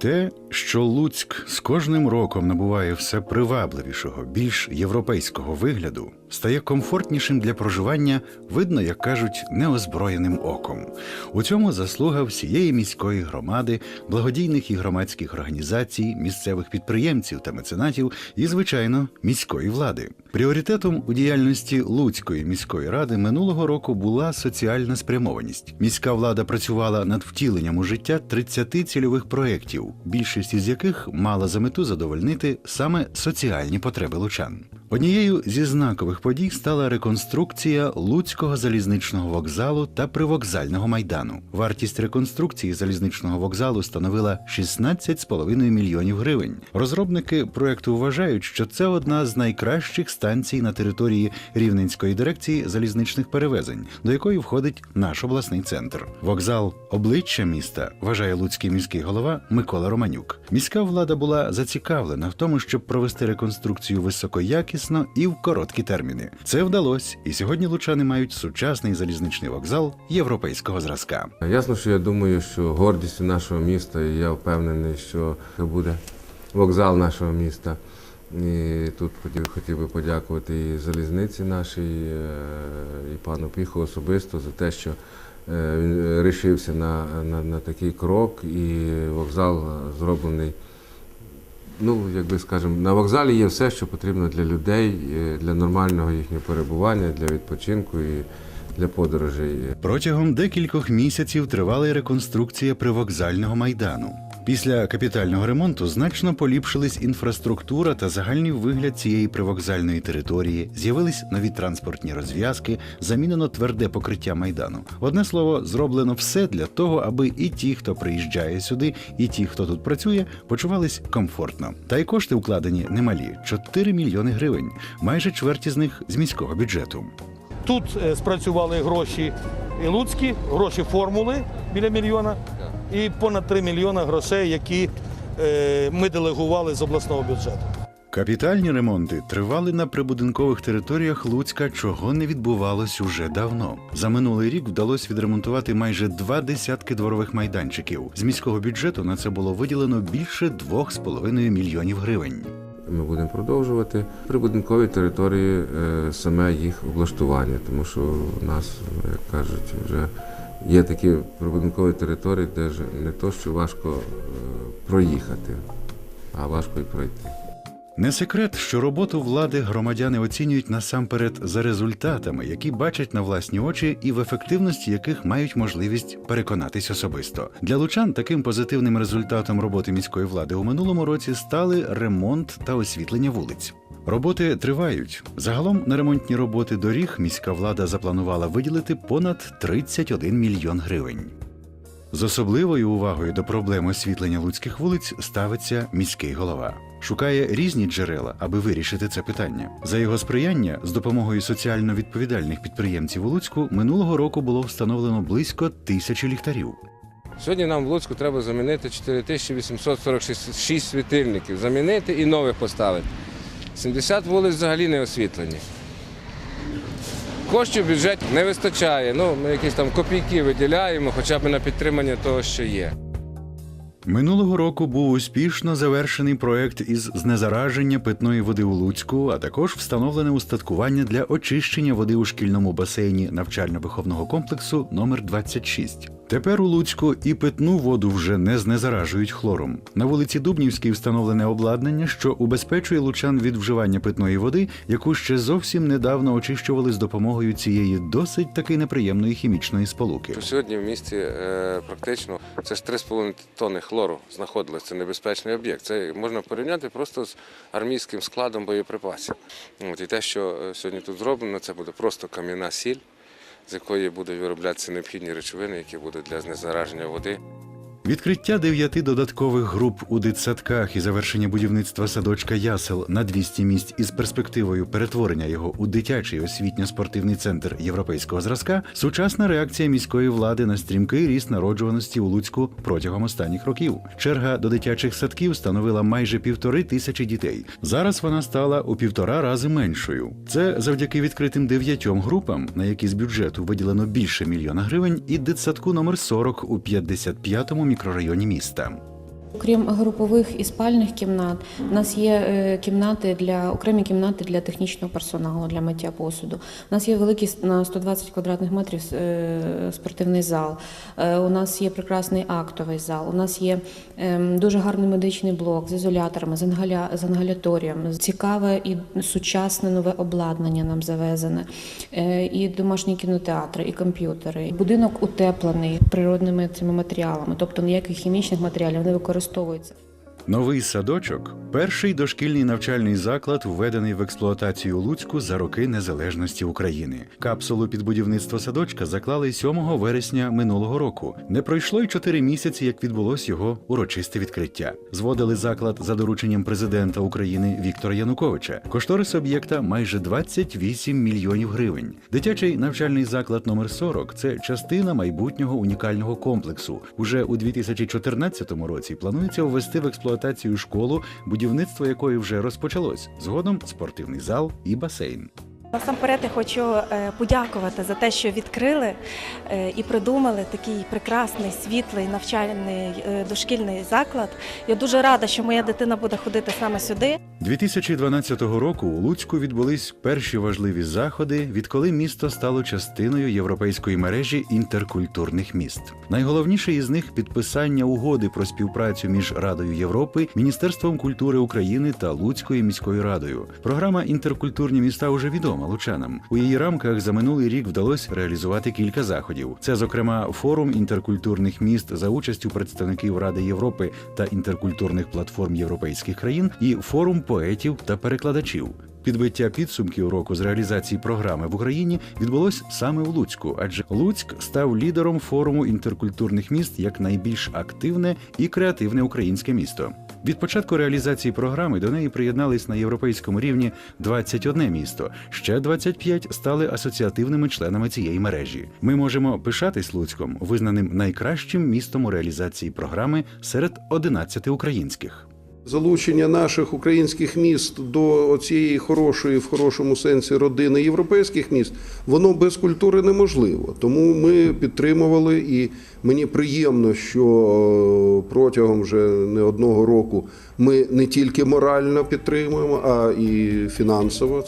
Те, що Луцьк з кожним роком набуває все привабливішого, більш європейського вигляду, стає комфортнішим для проживання, видно, як кажуть, неозброєним оком. У цьому заслуга всієї міської громади, благодійних і громадських організацій, місцевих підприємців та меценатів і, звичайно, міської влади. Пріоритетом у діяльності Луцької міської ради минулого року була соціальна спрямованість. Міська влада працювала над втіленням у життя 30 цільових проєктів, більшість із яких мала за мету задовольнити саме соціальні потреби лучан. Однією зі знакових подій стала реконструкція Луцького залізничного вокзалу та привокзального майдану. Вартість реконструкції залізничного вокзалу становила 16,5 мільйонів гривень. Розробники проекту вважають, що це одна з найкращих станцій на території Рівненської дирекції залізничних перевезень, до якої входить наш обласний центр. Вокзал обличчя міста вважає луцький міський голова Микола Романюк. Міська влада була зацікавлена в тому, щоб провести реконструкцію високоякісно і в короткі терміни. Це вдалося, і сьогодні лучани мають сучасний залізничний вокзал європейського зразка. Ясно, що я думаю, що гордістю нашого міста, і я впевнений, що це буде вокзал нашого міста. І тут хотів, хотів би подякувати і залізниці нашій, е, і пану Піху особисто за те, що е, він рішився на, на, на такий крок, і вокзал зроблений. Ну, якби скажемо, на вокзалі є все, що потрібно для людей, е, для нормального їхнього перебування, для відпочинку і для подорожей. Протягом декількох місяців тривала реконструкція привокзального майдану. Після капітального ремонту значно поліпшились інфраструктура та загальний вигляд цієї привокзальної території. З'явились нові транспортні розв'язки, замінено тверде покриття майдану. Одне слово, зроблено все для того, аби і ті, хто приїжджає сюди, і ті, хто тут працює, почувались комфортно. Та й кошти вкладені немалі 4 мільйони гривень, майже чверть із них з міського бюджету. Тут е, спрацювали гроші і луцькі, гроші формули біля мільйона і понад 3 мільйона грошей, які е, ми делегували з обласного бюджету. Капітальні ремонти тривали на прибудинкових територіях Луцька, чого не відбувалось уже давно. За минулий рік вдалося відремонтувати майже два десятки дворових майданчиків. З міського бюджету на це було виділено більше 2,5 мільйонів гривень. Ми будемо продовжувати прибудинкові території, е, саме їх облаштування, тому що у нас, як кажуть, вже є такі прибудинкові території, де не то, що важко е, проїхати, а важко і пройти. Не секрет, що роботу влади громадяни оцінюють насамперед за результатами, які бачать на власні очі, і в ефективності яких мають можливість переконатись особисто. Для лучан таким позитивним результатом роботи міської влади у минулому році стали ремонт та освітлення вулиць. Роботи тривають. Загалом на ремонтні роботи доріг міська влада запланувала виділити понад 31 мільйон гривень. З особливою увагою до проблем освітлення луцьких вулиць ставиться міський голова. Шукає різні джерела, аби вирішити це питання. За його сприяння, з допомогою соціально відповідальних підприємців у Луцьку минулого року було встановлено близько тисячі ліхтарів. Сьогодні нам в Луцьку треба замінити 4846 світильників, замінити і нових поставити. 70 вулиць взагалі не освітлені. Коштів в бюджеті не вистачає. Ну, ми якісь там копійки виділяємо, хоча б на підтримання того, що є. Минулого року був успішно завершений проект із знезараження питної води у Луцьку, а також встановлене устаткування для очищення води у шкільному басейні навчально-виховного комплексу номер 26. Тепер у Луцьку і питну воду вже не знезаражують хлором. На вулиці Дубнівській встановлене обладнання, що убезпечує лучан від вживання питної води, яку ще зовсім недавно очищували з допомогою цієї досить таки неприємної хімічної сполуки. Сьогодні в місті е, практично це ж 3,5 тонни хлору знаходилось. Це небезпечний об'єкт. Це можна порівняти просто з армійським складом боєприпасів. От, і те, що е, сьогодні тут зроблено, це буде просто кам'яна сіль, з якої будуть вироблятися необхідні речовини, які будуть для знезараження води. Відкриття дев'яти додаткових груп у дитсадках і завершення будівництва садочка Ясел на 200 місць із перспективою перетворення його у дитячий освітньо-спортивний центр європейського зразка сучасна реакція міської влади на стрімкий ріст народжуваності у Луцьку протягом останніх років. Черга до дитячих садків становила майже півтори тисячі дітей. Зараз вона стала у півтора рази меншою. Це завдяки відкритим дев'ятьом групам, на які з бюджету виділено більше мільйона гривень, і дитсадку номер 40 у 55-му мікрорайоні міста. Крім групових і спальних кімнат, у нас є е, кімнати для окремі кімнати для технічного персоналу для миття посуду. У нас є великий на 120 квадратних метрів е, спортивний зал. Е, У нас є прекрасний актовий зал. У нас є ем, дуже гарний медичний блок з ізоляторами, з, інгаля... з інгаляторієм. Цікаве і сучасне нове обладнання нам завезене. І домашні кінотеатри, і комп'ютери. Будинок утеплений природними цими матеріалами, тобто ніяких хімічних матеріалів не використовується використовуються. Новий садочок перший дошкільний навчальний заклад, введений в експлуатацію Луцьку за роки незалежності України. Капсулу під будівництво садочка заклали 7 вересня минулого року. Не пройшло й 4 місяці, як відбулось його урочисте відкриття. Зводили заклад за дорученням президента України Віктора Януковича. Кошторис об'єкта майже 28 мільйонів гривень. Дитячий навчальний заклад номер 40 – це частина майбутнього унікального комплексу. Уже у 2014 році планується ввести в експлуатацію школу, будівництво якої вже розпочалось. Згодом спортивний зал і басейн. Насамперед я хочу е, подякувати за те, що відкрили е, і придумали такий прекрасний, світлий навчальний е, дошкільний заклад. Я дуже рада, що моя дитина буде ходити саме сюди. 2012 року у Луцьку відбулись перші важливі заходи, відколи місто стало частиною європейської мережі інтеркультурних міст. Найголовніше із них підписання угоди про співпрацю між Радою Європи, Міністерством культури України та Луцькою міською радою. Програма інтеркультурні міста уже відома лучанам. У її рамках за минулий рік вдалося реалізувати кілька заходів. Це, зокрема, форум інтеркультурних міст за участю представників Ради Європи та інтеркультурних платформ європейських країн і форум поетів та перекладачів. Підбиття підсумків року з реалізації програми в Україні відбулось саме у Луцьку, адже Луцьк став лідером форуму інтеркультурних міст як найбільш активне і креативне українське місто. Від початку реалізації програми до неї приєднались на європейському рівні 21 місто. Ще 25 стали асоціативними членами цієї мережі. Ми можемо пишатись Луцьком, визнаним найкращим містом у реалізації програми серед 11 українських. Залучення наших українських міст до цієї хорошої, в хорошому сенсі родини європейських міст, воно без культури неможливо. Тому ми підтримували, і мені приємно, що е, протягом вже не одного року ми не тільки морально підтримуємо, а і фінансово.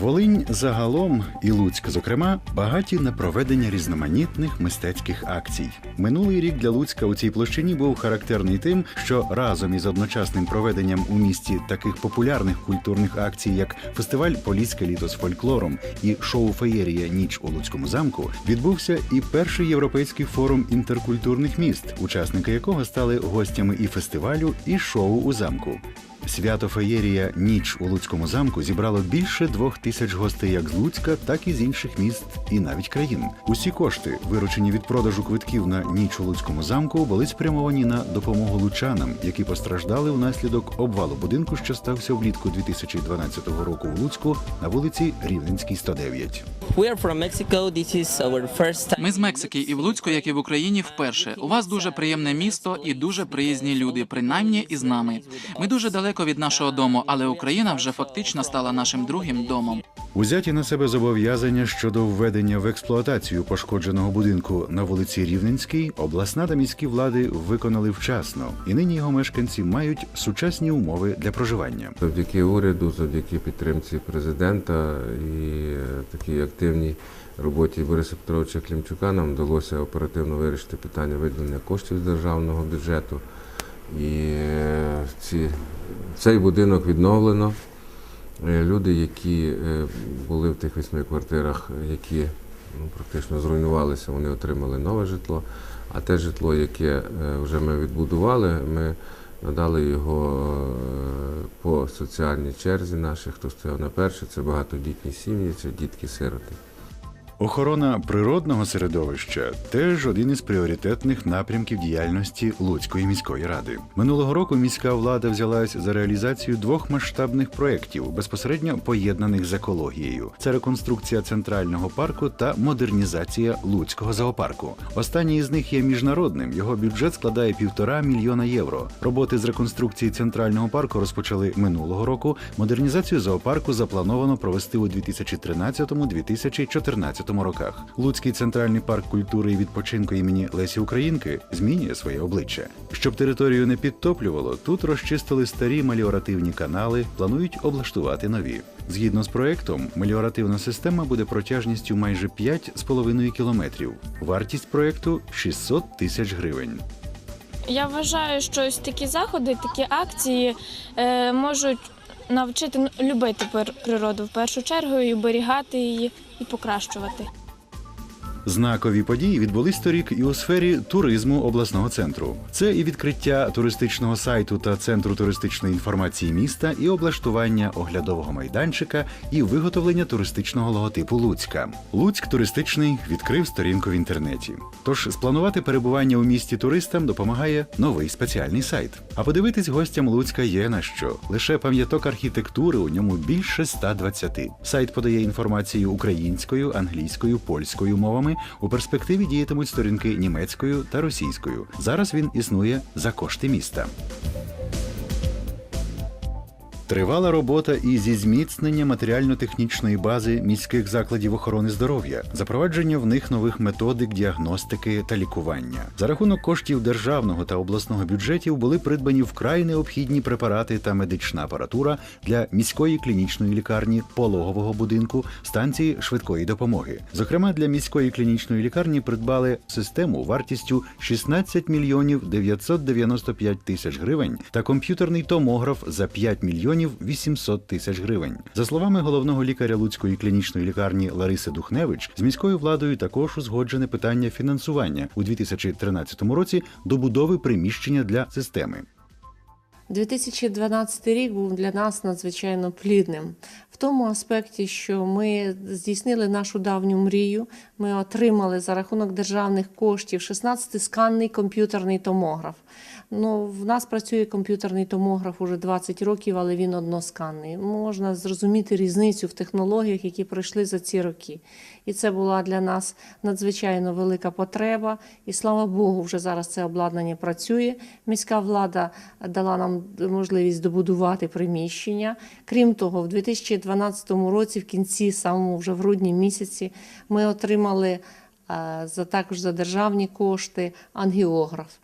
Волинь загалом і Луцьк, зокрема, багаті на проведення різноманітних мистецьких акцій. Минулий рік для Луцька у цій площині був характерний тим, що разом із одночасним проведенням у місті таких популярних культурних акцій, як фестиваль Поліське літо з фольклором і шоу Феєрія Ніч у Луцькому замку, відбувся і перший європейський форум інтеркультурних міст, учасники якого стали гостями і фестивалю, і шоу у замку. Свято Феєрія Ніч у Луцькому замку зібрало більше двох тисяч гостей як з Луцька, так і з інших міст і навіть країн. Усі кошти, виручені від продажу квитків на ніч у Луцькому замку, були спрямовані на допомогу лучанам, які постраждали внаслідок обвалу будинку, що стався влітку 2012 року у Луцьку на вулиці Рівненській, 109. We are from Mexico. This is our first time. Ми з Мексики і в Луцьку, як і в Україні, вперше. У вас дуже приємне місто і дуже приязні люди, принаймні із нами. Ми дуже далеко від нашого дому, але Україна вже фактично стала нашим другим домом. Узяті на себе зобов'язання щодо введення в експлуатацію пошкодженого будинку на вулиці Рівненській, обласна та міські влади виконали вчасно, і нині його мешканці мають сучасні умови для проживання. Завдяки уряду, завдяки підтримці президента і е, такій активній роботі Бориса Петровича Клімчука нам вдалося оперативно вирішити питання виділення коштів з державного бюджету. І е, ці, цей будинок відновлено. Е, Люди, які е, були в тих восьми квартирах, які ну, практично зруйнувалися, вони отримали нове житло. А те житло, яке е, вже ми відбудували, ми надали його по соціальній черзі наших, хто стояв на перше, це багатодітні сім'ї, це дітки-сироти. Охорона природного середовища теж один із пріоритетних напрямків діяльності Луцької міської ради. Минулого року міська влада взялась за реалізацію двох масштабних проєктів, безпосередньо поєднаних з екологією. Це реконструкція центрального парку та модернізація Луцького зоопарку. Останній із них є міжнародним. Його бюджет складає півтора мільйона євро. Роботи з реконструкції центрального парку розпочали минулого року. Модернізацію зоопарку заплановано провести у 2013-2014 роках. Луцький центральний парк культури і відпочинку імені Лесі Українки змінює своє обличчя. Щоб територію не підтоплювало, тут розчистили старі меліоративні канали, планують облаштувати нові. Згідно з проектом, меліоративна система буде протяжністю майже 5,5 кілометрів. Вартість проекту 600 тисяч гривень. Я вважаю, що ось такі заходи, такі акції е, можуть навчити любити пер- природу в першу чергу і оберігати її і покращувати. Знакові події відбулись торік і у сфері туризму обласного центру. Це і відкриття туристичного сайту та центру туристичної інформації міста, і облаштування оглядового майданчика, і виготовлення туристичного логотипу Луцька. Луцьк туристичний відкрив сторінку в інтернеті. Тож спланувати перебування у місті туристам допомагає новий спеціальний сайт. А подивитись гостям Луцька є на що. Лише пам'яток архітектури у ньому більше 120. Сайт подає інформацію українською, англійською, польською мовами. У перспективі діятимуть сторінки німецькою та російською. Зараз він існує за кошти міста. Тривала робота і зі зміцнення матеріально-технічної бази міських закладів охорони здоров'я, запровадження в них нових методик діагностики та лікування. За рахунок коштів державного та обласного бюджетів були придбані вкрай необхідні препарати та медична апаратура для міської клінічної лікарні, пологового будинку, станції швидкої допомоги. Зокрема, для міської клінічної лікарні придбали систему вартістю 16 мільйонів 995 тисяч гривень та комп'ютерний томограф за 5 мільйонів 800 тисяч гривень. За словами головного лікаря Луцької клінічної лікарні Лариси Духневич, з міською владою також узгоджене питання фінансування у 2013 році добудови приміщення для системи. 2012 рік був для нас надзвичайно плідним в тому аспекті, що ми здійснили нашу давню мрію. Ми отримали за рахунок державних коштів 16-сканний комп'ютерний томограф. Ну, в нас працює комп'ютерний томограф уже 20 років, але він односканний. Можна зрозуміти різницю в технологіях, які пройшли за ці роки. І це була для нас надзвичайно велика потреба. І слава Богу, вже зараз це обладнання працює. Міська влада дала нам можливість добудувати приміщення. Крім того, в 2012 році, в кінці, самому вже в грудні місяці, ми отримали е, за також за державні кошти ангіограф.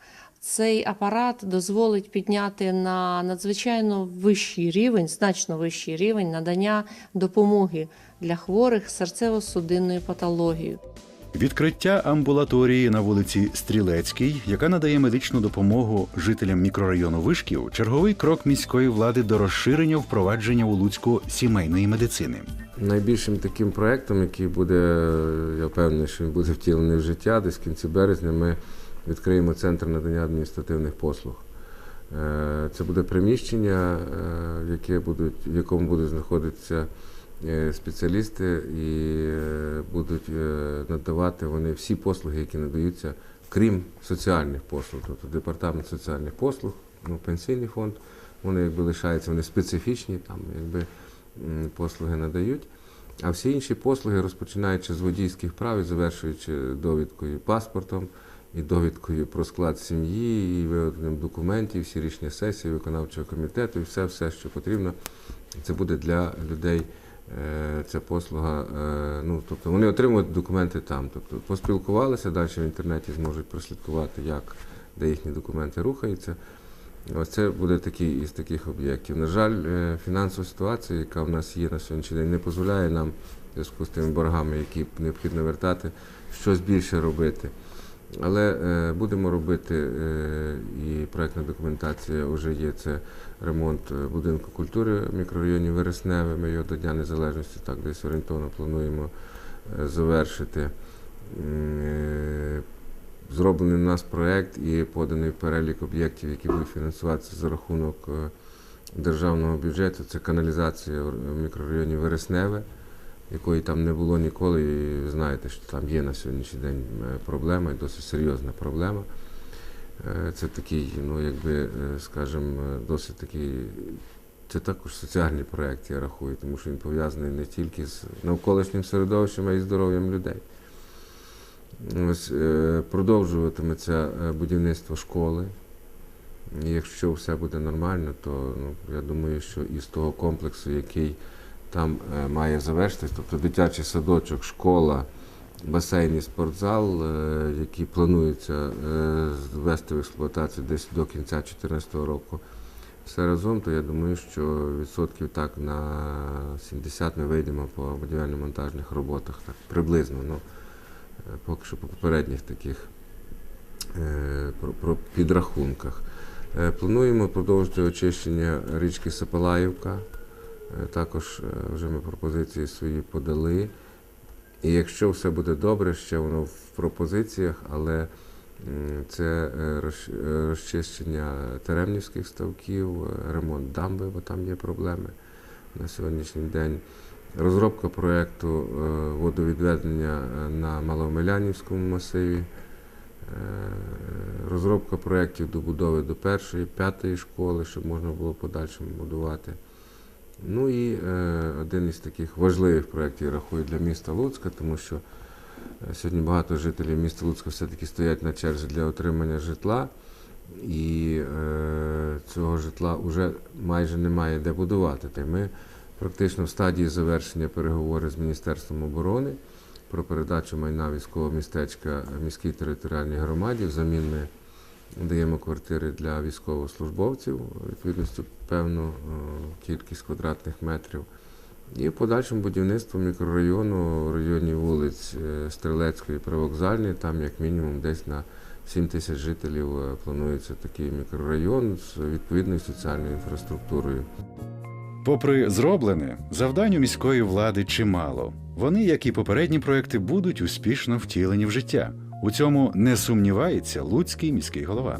Цей апарат дозволить підняти на надзвичайно вищий рівень, значно вищий рівень надання допомоги для хворих серцево-судинною патологією. Відкриття амбулаторії на вулиці Стрілецькій, яка надає медичну допомогу жителям мікрорайону Вишків, черговий крок міської влади до розширення впровадження у Луцьку сімейної медицини. Найбільшим таким проєктом, який буде, я впевнений, що він буде втілений в життя, десь в кінці березня ми відкриємо центр надання адміністративних послуг. Е, Це буде приміщення, е, яке будуть, в якому будуть знаходитися е, спеціалісти і будуть надавати вони всі послуги, які надаються, крім соціальних послуг, тобто департамент соціальних послуг, ну, пенсійний фонд, вони якби лишаються, вони специфічні, там якби послуги надають. А всі інші послуги, розпочинаючи з водійських прав і завершуючи довідкою паспортом, і довідкою про склад сім'ї, і виготовленням документів, всі рішення сесії, виконавчого комітету, і все, все, що потрібно, це буде для людей. е, Ця послуга, е, ну тобто вони отримують документи там. Тобто поспілкувалися, далі в інтернеті зможуть прослідкувати, як де їхні документи рухаються. Ось це буде такий із таких об'єктів. На жаль, е, фінансова ситуація, яка в нас є на сьогоднішній день, не дозволяє нам в зв'язку з тими боргами, які необхідно вертати, щось більше робити. Але е, будемо робити е, і проектна документація вже є. Це ремонт е, будинку культури в мікрорайоні Вересневе. Ми його до Дня Незалежності так десь орієнтовно плануємо завершити. Зроблений у нас проєкт і поданий перелік об'єктів, які будуть фінансуватися за рахунок державного бюджету. Це каналізація в мікрорайоні Вересневе, якої там не було ніколи. І ви знаєте, що там є на сьогоднішній день е, проблема, і досить серйозна проблема. Е, Це такий, ну якби, е, скажімо, досить такий. Це також соціальний проєкт, я рахую, тому що він пов'язаний не тільки з навколишнім середовищем, а й здоров'ям людей. Ось продовжуватиметься будівництво школи. Якщо все буде нормально, то ну, я думаю, що із того комплексу, який там е, має завершитись, тобто дитячий садочок, школа, басейн і спортзал, е, які планується е, ввести в експлуатацію десь до кінця 2014 року. Все разом, то я думаю, що відсотків так на 70 ми вийдемо по будівельно-монтажних роботах, так приблизно. Ну, поки що по попередніх таких про, про підрахунках. Плануємо продовжити очищення річки Сапалаївка. Е, Також е, вже ми пропозиції свої подали. І якщо все буде добре, ще воно в пропозиціях, але це е, розч- розчищення теремнівських ставків, ремонт дамби, бо там є проблеми на сьогоднішній день. Розробка проєкту водовідведення на Маломилянівському масиві, розробка проєктів добудови до першої, п'ятої школи, щоб можна було подальшому будувати. Ну і е, один із таких важливих проєктів я рахую для міста Луцька, тому що е, сьогодні багато жителів міста Луцька все-таки стоять на черзі для отримання житла, і е, цього житла вже майже немає де будувати. Та ми практично в стадії завершення переговорів з Міністерством оборони про передачу майна військового містечка міській територіальній громаді. Взамін ми даємо квартири для військовослужбовців, відповідності певну е, кількість квадратних метрів. І в подальшому будівництво мікрорайону в районі вулиць е, Стрелецької і Привокзальної, там як мінімум десь на 7 тисяч жителів е, планується такий мікрорайон з відповідною соціальною інфраструктурою. Попри зроблене, завдань у міської влади чимало. Вони, як і попередні проекти, будуть успішно втілені в життя. У цьому не сумнівається луцький міський голова.